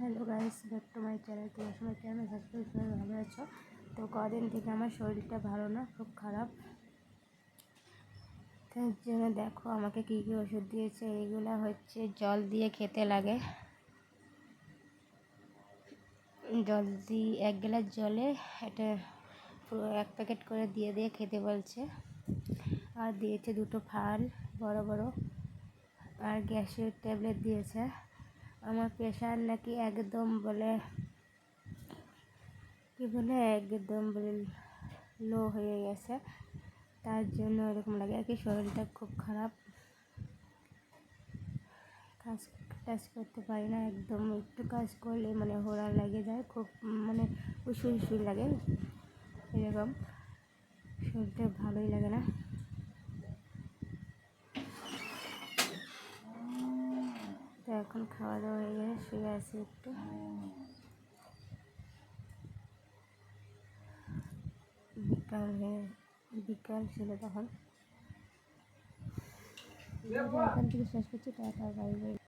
Hello guys, back to my channel. তোমার সময় কেমন থাকবে সবাই ভালো আছো। তো কদিন থেকে আমার শরীরটা ভালো না, খুব খারাপ। তার জন্য দেখো আমাকে কী কী ওষুধ দিয়েছে এইগুলো হচ্ছে জল দিয়ে খেতে লাগে। জল দিয়ে, এক গ্লাস জলে এটা পুরো এক প্যাকেট করে দিয়ে দিয়ে খেতে বলছে। আর দিয়েছে দুটো ফাল, বড় বড়। আর গ্যাসের ট্যাবলেট দিয়েছে। আমার প্রেশার নাকি একদম বলে, কি বলে, একদম বলে লো হয়ে গেছে। তার জন্য এরকম লাগে আর কি, শরীরটা খুব খারাপ। কাজ টাজ করতে পারি না, একদম একটু কাজ করলে মানে হোড়া লেগে যায়, খুব মানে উসু উসু লাগে, এরকম। শরীরটা ভালোই লাগে না তো এখন খাওয়া দাওয়া হয়ে গেছে শুয়ে আছি একটু। বিকাল হয়ে বিকাল ছিল তখন। এখান থেকে শেষ করছি তারপর বাই বাই।